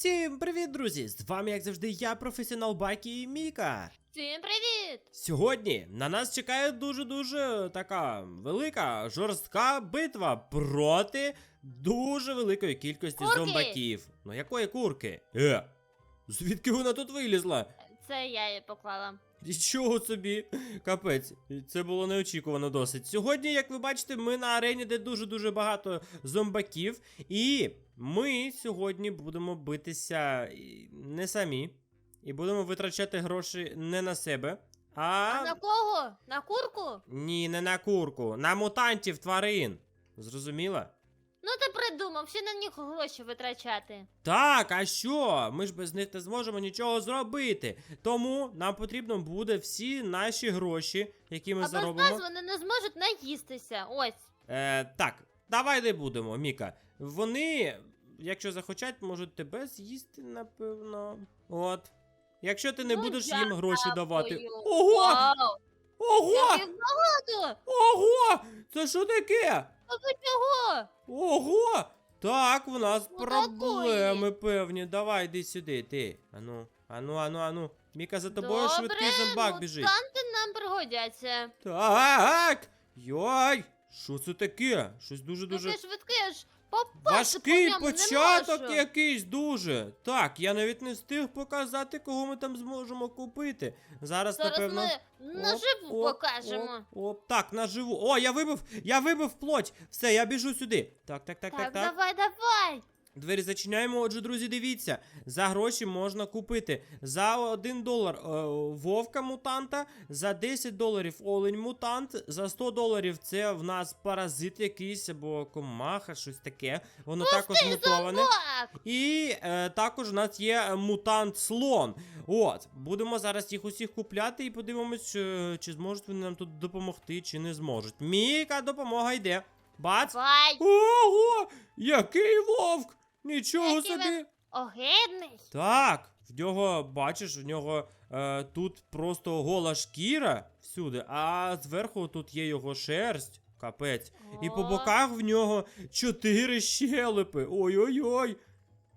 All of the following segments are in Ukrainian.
Всім привіт, друзі! З вами, як завжди, я, професіонал Бакі і Міка. Всім привіт! Сьогодні на нас чекає дуже-дуже така велика жорстка битва проти дуже великої кількості Курки! зомбаків. Ну якої курки? Е, звідки вона тут вилізла? Це я її поклала. Нічого собі, капець, це було неочікувано досить. Сьогодні, як ви бачите, ми на арені, де дуже-дуже багато зомбаків, і ми сьогодні будемо битися не самі, і будемо витрачати гроші не на себе, а. А на кого? На курку? Ні, не на курку, на мутантів тварин. Зрозуміла? Ну ти придумав, всі на них гроші витрачати. Так, а що? Ми ж без них не зможемо нічого зробити. Тому нам потрібно буде всі наші гроші, які ми а без нас вони не зможуть наїстися. Ось. Е, так, давай не будемо, Міка. Вони, якщо захочуть, можуть тебе з'їсти, напевно. От. Якщо ти не Ну, будеш їм гроші дякую. давати. Ого! Вау! Ого! Ого! Це що таке? А ви чого? Ого! Так, в нас Ну, проблеми певні. Давай, йди сюди, ти. Ану, ану, ану, ану. Міка, за тобою Добре, швидкий зомбак біжить. мутанти нам пригодяться. Так! Йой! Що це таке? Щось дуже-дуже. Таке швидке аж попасти Важкий ньому початок можу. якийсь дуже. Так, я навіть не встиг показати, кого ми там зможемо купити. Зараз, Зараз напевно. ми наживу оп, покажемо. Оп, оп. Так, наживу. О, я вибив! Я вибив плоть! Все, я біжу сюди. Так, так, так, так, Так, так. давай, давай. Двері зачиняємо. Отже, друзі, дивіться. За гроші можна купити за 1 долар е, вовка мутанта, за 10 доларів олень мутант, за 100 доларів це в нас паразит якийсь або комаха, щось таке. Воно також мутоване. І е, також у нас є мутант слон. От, будемо зараз їх усіх купляти і подивимось, чи, чи зможуть вони нам тут допомогти, чи не зможуть. Міка, допомога йде. Бац! Давай. Ого! Який вовк! Нічого Який він собі! Огидний. Так, в нього, бачиш, в нього е, тут просто гола шкіра всюди, а зверху тут є його шерсть. Капець. І по О. боках в нього чотири щелепи. Ой-ой-ой.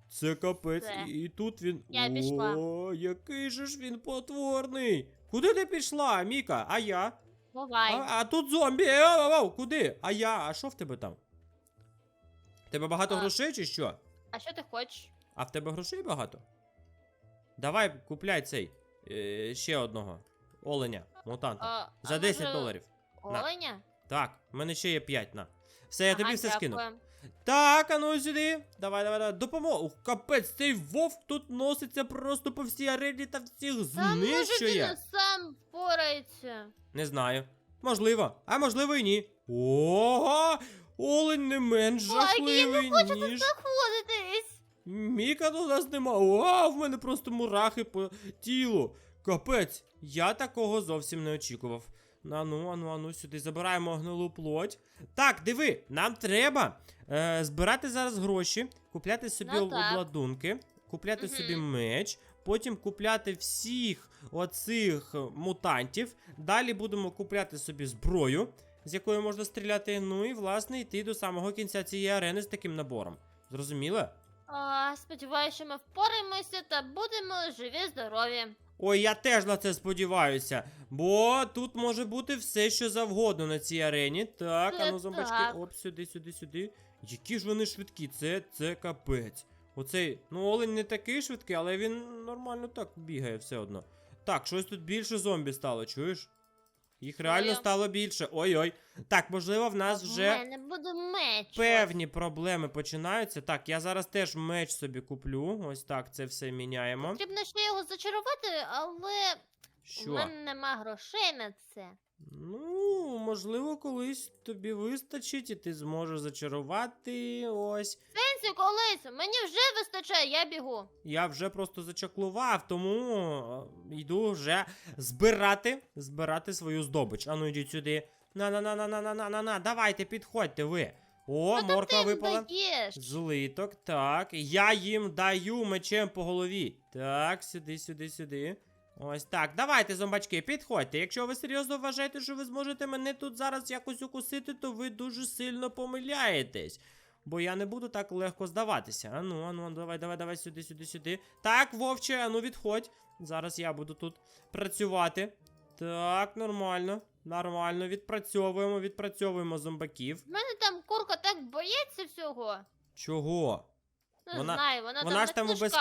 Це капець. Все. І, і тут він. Я пішла. О, який же ж він потворний. Куди ти пішла, Міка? А я? Бувай. А, а тут зомбі. Ау, ау, ау, куди? А я? А що в тебе там? Тебе багато А. грошей чи що? А що ти хочеш? А в тебе грошей багато? Давай купляй цей. Е, ще одного. Оленя, мутанта. А, За а 10 може, доларів. На. Оленя? Так, в мене ще є 5 на. Все, я тобі все скину. Так, а ну сюди. Давай, давай, давай. Допомогу. Капець, цей вовк тут носиться просто по всій арені та всіх Та може він знищує. сам впорається. Не знаю. Можливо, а можливо і ні. Ого! Олень не менш Ой, який жахливий, ви хочете ніж. знаходитись? Міка до нас нема. О, в мене просто мурахи по тілу. Капець, я такого зовсім не очікував. Ану, ану, ану, сюди забираємо гнилу плоть. Так, диви, нам треба е, збирати зараз гроші, купляти собі Ну обладунки, купляти Мгм. собі меч, потім купляти всіх оцих е, мутантів. Далі будемо купляти собі зброю, з якою можна стріляти. Ну і власне йти до самого кінця цієї арени з таким набором. Зрозуміла? А, сподіваюся, що ми впораємося та будемо живі, здорові. Ой, я теж на це сподіваюся. Бо тут може бути все, що завгодно на цій арені. Так, Це ану, зомбачки, так. оп, сюди, сюди, сюди. Які ж вони швидкі, це, це капець. Оцей, ну, олень не такий швидкий, але він нормально так бігає все одно. Так, щось тут більше зомбі стало, чуєш? Їх реально стало більше. Ой-ой. Так, можливо, в нас У вже мене буде меч. певні проблеми починаються. Так, я зараз теж меч собі куплю. Ось так це все міняємо. Потрібно ще його зачарувати, але Що? у мене нема грошей на це. Ну, можливо, колись тобі вистачить, і ти зможеш зачарувати. Ось. Пенсію колись, мені вже вистачає, я бігу. Я вже просто зачаклував, тому е, йду вже збирати, збирати свою здобич. Ану, йдіть сюди. На-на-на-на-на-на-на-на. Давайте, підходьте ви. О, Ну, то морква ти їм випала. даєш. Злиток, так. Я їм даю мечем по голові. Так, сюди, сюди, сюди. Ось так. Давайте, зомбачки, підходьте. Якщо ви серйозно вважаєте, що ви зможете мене тут зараз якось укусити, то ви дуже сильно помиляєтесь. Бо я не буду так легко здаватися. Ану, ану, давай, давай, давай, сюди, сюди, сюди. Так, вовче, ану відходь. Зараз я буду тут працювати. Так, нормально. Нормально, відпрацьовуємо, відпрацьовуємо зомбаків. В мене там курка так боїться всього. Чого? Не Вона- знаю, вона, Вона там ж там у безпеці.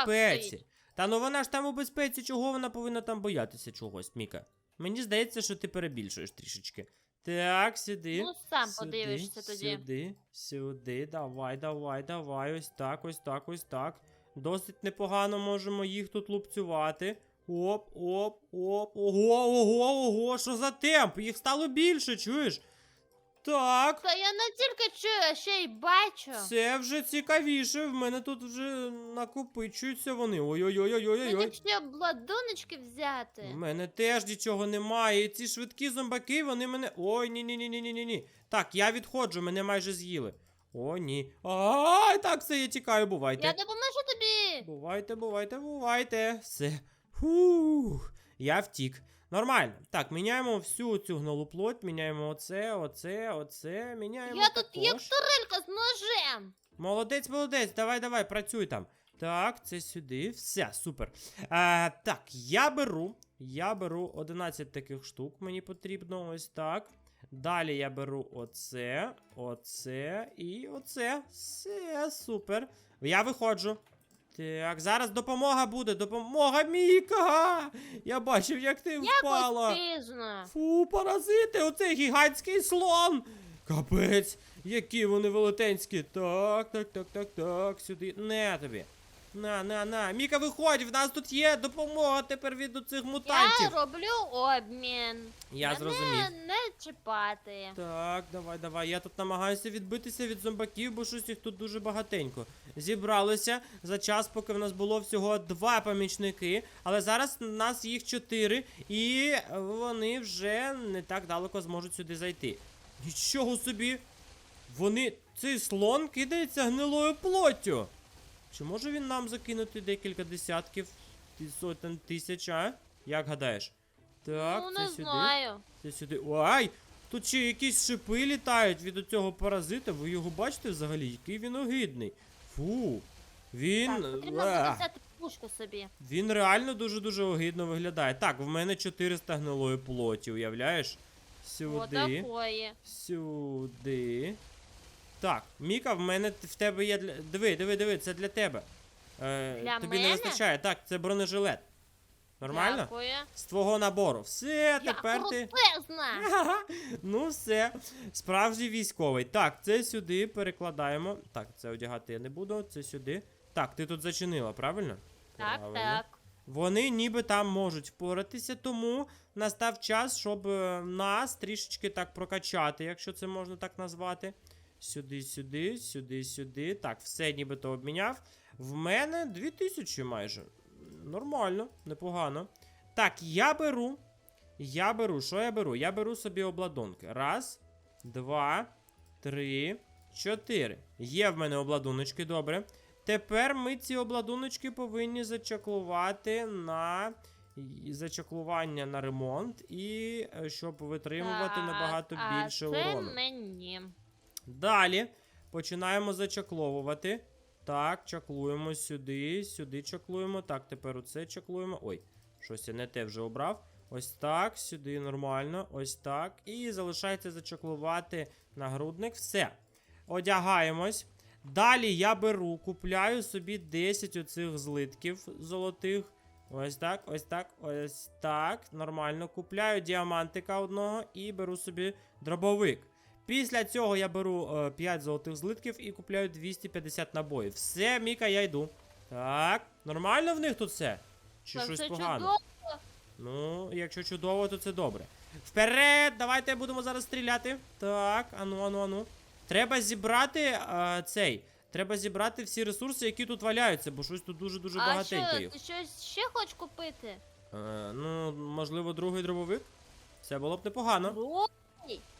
стоїть. Та ну вона ж там у безпеці, чого вона повинна там боятися чогось, Міка? Мені здається, що ти перебільшуєш трішечки. Так, сюди. Ну, сам сюди, подивишся тоді. Сюди, сюди, давай, давай, давай. Ось так, ось так, ось так. Досить непогано можемо їх тут лупцювати. Оп, оп, оп. Ого, ого, ого, що за темп? Їх стало більше, чуєш? Так. Та я не тільки чую, а ще й бачу. Це вже цікавіше. В мене тут вже накопичуються вони. Ой-ой-ой-ой-ой. ще обладуночки взяти. У мене теж нічого немає. І ці швидкі зомбаки, вони мене. Ой, ні ні ні ні ні ні ні Так, я відходжу, мене майже з'їли. О, ні. Ай, так, все, я тікаю, бувайте. Я допоможу тобі. Бувайте, бувайте, бувайте. Все. Фух. Я втік. Нормально. Так, міняємо всю цю гнилу плоть, міняємо оце, оце, оце, міняємо. Я тут як також. турелька з ножем. Молодець, молодець, давай, давай, працюй там. Так, це сюди. Все, супер. А, так, я беру. Я беру 11 таких штук, мені потрібно ось так. Далі я беру оце, оце і оце. Все, супер. Я виходжу. Так, зараз допомога буде. Допомога Міка! Я бачив, як ти впала. Пізно. Фу, паразити, оцей гігантський слон. Капець, які вони велетенські. Так, так, так, так, так, сюди. Не тобі. На, на, на. Міка, виходь, в нас тут є допомога тепер від цих мутантів. Я роблю обмін. Я Мене зрозумів. не чіпати. Так, давай, давай. Я тут намагаюся відбитися від зомбаків, бо щось їх тут дуже багатенько. Зібралися за час, поки в нас було всього два помічники, але зараз нас їх чотири, і вони вже не так далеко зможуть сюди зайти. Нічого собі! Вони. Цей слон кидається гнилою плоттю. Чи може він нам закинути декілька десятків сотень тисяч, а? Як гадаєш? Так, ну, це не сюди. знаю. Це сюди. Ой! Тут ще якісь шипи літають від цього паразита. Ви його бачите взагалі? Який він огидний. Фу. Він. Так, потрібно буде взяти пушку собі. він реально дуже-дуже огидно виглядає. Так, в мене 400 гнилої плоті, уявляєш? Сюди. Отакої. Сюди. Так, Міка, в мене в тебе є для. Диви, диви, диви, це для тебе. Е, Для тобі не мене? вистачає. Так, це бронежилет. Нормально? Дякую. З твого набору. Все, Я тепер ти. крутезна. Ага, Ну все, справжній військовий. Так, це сюди перекладаємо. Так, це одягати я не буду, це сюди. Так, ти тут зачинила, правильно? Так, Правильно. так. Вони ніби там можуть впоратися, тому настав час, щоб е, нас трішечки так прокачати, якщо це можна так назвати. Сюди, сюди, сюди, сюди. Так, все нібито обміняв. В мене 2000 майже. Нормально, непогано. Так, я беру. Я беру. Що я беру? Я беру собі обладунки. Раз, два, три, чотири. Є в мене обладуночки, добре. Тепер ми ці обладуночки повинні зачаклувати на зачаклування на ремонт і е, щоб витримувати набагато більше це мені. Далі починаємо зачакловувати. Так, чаклуємо сюди, сюди чаклуємо. Так, тепер оце чаклуємо. Ой, щось я не те вже обрав. Ось так, сюди нормально, ось так. І залишається зачаклувати нагрудник. Все. Одягаємось. Далі я беру, купляю собі 10 оцих злитків золотих. Ось так, ось так, ось так. Нормально. Купляю діамантика одного і беру собі дробовик. Після цього я беру е, 5 золотих злитків і купляю 250 набоїв. Все, Міка, я йду. Так, нормально в них тут все? Чи Та щось це погано? чудово. Ну, якщо чудово, то це добре. Вперед! Давайте будемо зараз стріляти. Так, ану, ану, ану. Треба зібрати е, цей. Треба зібрати всі ресурси, які тут валяються, бо щось тут дуже-дуже А багатенько що, їх. ти щось ще хочеш купити? Е, ну, можливо, другий дробовик. Це було б непогано. О,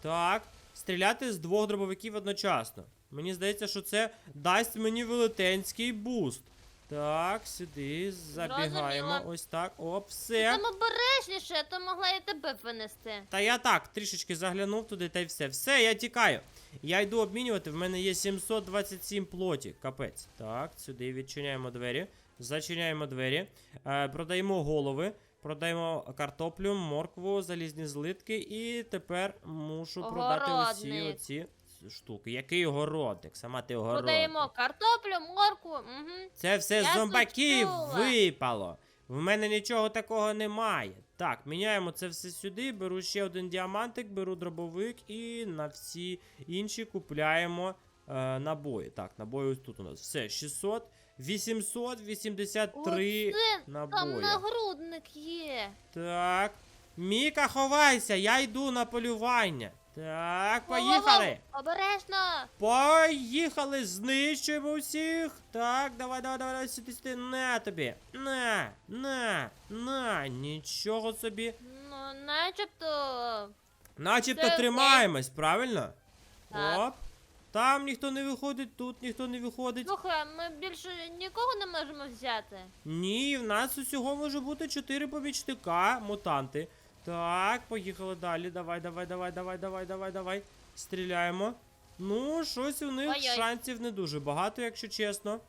Так, стріляти з двох дробовиків одночасно. Мені здається, що це дасть мені велетенський буст. Так, сюди забігаємо. Зрозуміло. Ось так. Оп, все. Там обережніше, а то могла і тебе винести. Та я так, трішечки заглянув туди та й все. Все, я тікаю. Я йду обмінювати, в мене є 727 плоті. Капець. Так, сюди відчиняємо двері. Зачиняємо двері. Е, продаємо голови. Продаємо картоплю, моркву, залізні злитки. І тепер мушу продати усі оці штуки. Який огородник? Сама ти огородник. Продаємо картоплю, морку. Угу. Це все Я з зомбаків випало. В мене нічого такого немає. Так, міняємо це все сюди, беру ще один діамантик, беру дробовик і на всі інші купляємо е, набої. Так, набої ось тут у нас. Все, 600, 883 Оце там набої. нагрудник є. Так. Міка, ховайся, я йду на полювання. Так, поїхали. Воу-воу, Обережно. Поїхали, знищуємо всіх. Так, давай, давай, давай, давай, сюди, сюди. На тобі. На, на, на. Нічого собі. Ну, начебто. Начебто Це окей. тримаємось, правильно? Так. Оп. Там ніхто не виходить, тут ніхто не виходить. Слухай, ми більше нікого не можемо взяти. Ні, в нас усього може бути чотири помічника, мутанти. Так, поїхали далі. Давай, давай, давай, давай, давай, давай, давай. Стріляємо. Ну, щось у них Ой-ой. шансів не дуже багато, якщо чесно.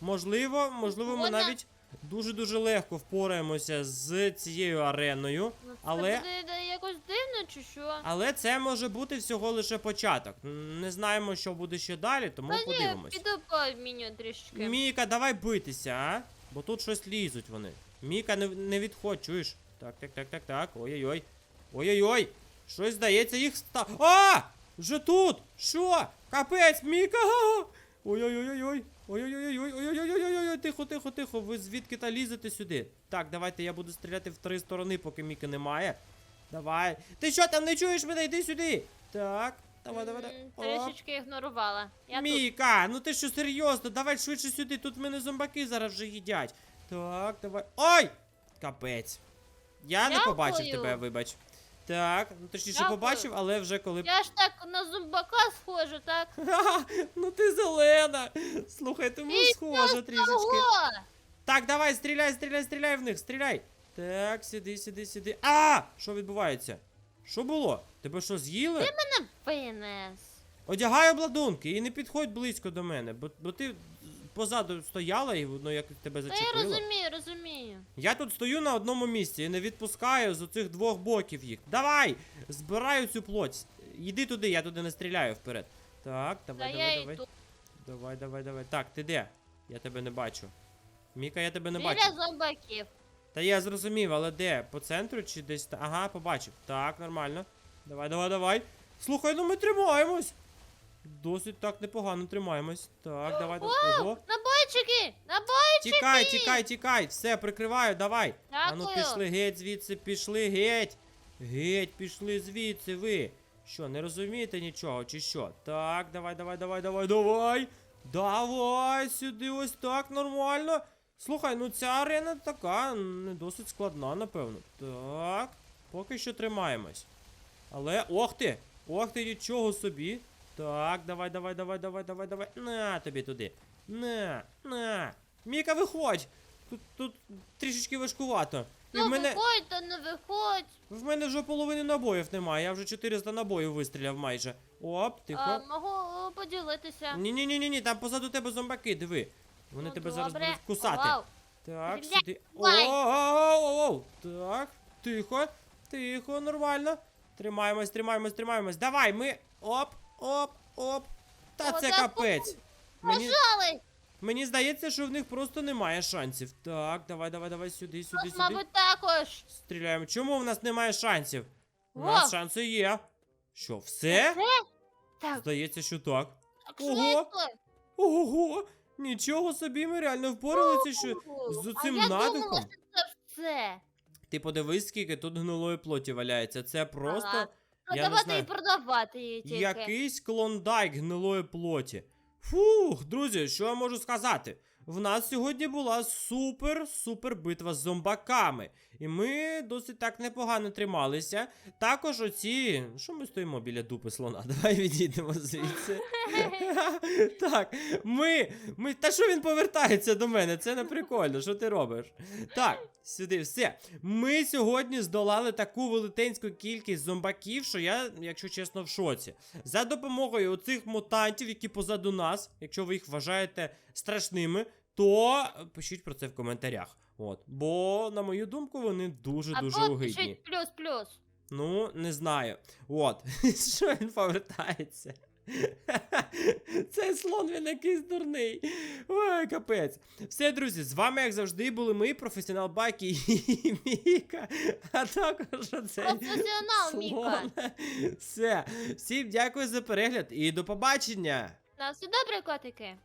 Можливо, можливо, ми навіть дуже-дуже легко впораємося з цією ареною. Ну, це Але- буде якось дивно, чи що? Але це може бути всього лише початок. Не знаємо, що буде ще далі, тому Та ні, подивимось. піду пообміню трішки. Міка, давай битися, а? Бо тут щось лізуть вони. Міка, не, не відходь, чуєш? Так, так, так, так, так. Ой-ой-ой. Ой-ой-ой. Щось здається, їх ста. А! Вже тут! Що? Капець, Міка! Ой-ой-ой-ой. Ой-ой-ой-ой. Ой-ой-ой-ой. Тихо, тихо, тихо. Ви звідки та лізете сюди? Так, давайте я буду стріляти в три сторони, поки Міки немає. Давай. Ти що там не чуєш мене? Йди сюди. Так. Давай, давай, давай. Оп. Трішечки ігнорувала. Я тут. Міка, ну ти що серйозно? Давай швидше сюди, тут мене зомбаки зараз вже їдять. Так, давай. Ой! Капець. Я не Дякую. побачив тебе, вибач. Так, ну точніше Дякую. побачив, але вже коли. Я ж так на зомбака схожа, так? Ха, ну ти зелена. Слухай, тому І схожа трішечки. Ого! Так, давай, стріляй, стріляй, стріляй в них, стріляй. Так, сюди, сюди, сюди. А! Що відбувається? Що було? Тебе що, з'їли? Ти Мене винес. Одягай обладунки і не підходь близько до мене, бо, бо ти позаду стояла і воно як тебе Та я зачепило. розумію, розумію. Я тут стою на одному місці і не відпускаю з оцих двох боків їх. Давай! Збираю цю плоть. Йди туди, я туди не стріляю вперед. Так, Та давай, я давай, давай. йду. Давай, давай, давай. Так, ти де? Я тебе не бачу. Міка, я тебе не бачу. Біля зомбаків. Та я зрозумів, але де? По центру чи десь? та- Ага, побачив. Так, нормально. Давай, давай, давай. Слухай, ну ми тримаємось. Досить так непогано тримаємось. Так, давай, давай. Ого. Набойчики! Набойчики! Тікай, тікай, тікай. Все, прикриваю, давай. А ну Дякую. пішли геть звідси, пішли геть. Геть, пішли звідси ви. Що, не розумієте нічого, чи що? Так, давай, давай, давай, давай, давай. Давай сюди, ось так, нормально. Слухай, ну ця арена така, не досить складна, напевно. Так, поки що тримаємось. Але, ох ти! Ох ти, нічого собі. Так, давай, давай, давай, давай, давай, давай. На тобі туди. На, на. Міка, виходь! Тут, тут трішечки важкувато. І Ну, в мене, виходь, та не виходь. в мене вже половини набоїв немає, я вже 400 набоїв вистріляв майже. Оп, тихо. А, можу поділитися. Ні, ні, ні, ні, ні, там позаду тебе зомбаки, диви. Вони Ну, тебе зараз добре. будуть кусати. Вау. Так, Стріляй, сюди. давай. Оу, Так, тихо, тихо, нормально. Тримаємось, тримаємось, тримаємось. Давай, ми. Оп, оп, оп. Та О, це та капець. Мені, мені здається, що в них просто немає шансів. Так, давай, давай, давай, сюди, сюди, сюди. мабуть, також. Стріляємо. Чому в нас немає шансів? У О. нас шанси є. Що, все? Так, Здається, що так. так Ого. швидко. Ого! Нічого собі, ми реально впоралися, що. з а цим я натовпом? думала, що це все. Ти подивись, скільки тут гнилої плоті валяється. Це просто Ага. Я не давайте знаю. і продавати її тільки. якийсь клондайк гнилої плоті. Фух, друзі, що я можу сказати? В нас сьогодні була супер-супер битва з зомбаками. І ми досить так непогано трималися. Також оці. Що ми стоїмо біля дупи слона? Давай відійдемо звідси. так, ми. ми. Та що він повертається до мене? Це не прикольно, що ти робиш? Так, сюди, все. Ми сьогодні здолали таку велетенську кількість зомбаків, що я, якщо чесно, в шоці. За допомогою оцих мутантів, які позаду нас, якщо ви їх вважаєте страшними, то пишіть про це в коментарях. От, бо, на мою думку, вони дуже-дуже пишіть плюс-плюс. Ну, не знаю. От. Що він повертається? Цей слон він якийсь дурний. Ой, капець. Все, друзі, з вами, як завжди, були ми, професіонал Бакі і Міка. А також оцей Професіонал, Міка. Все. Всім дякую за перегляд і до побачення. На все добре, котики.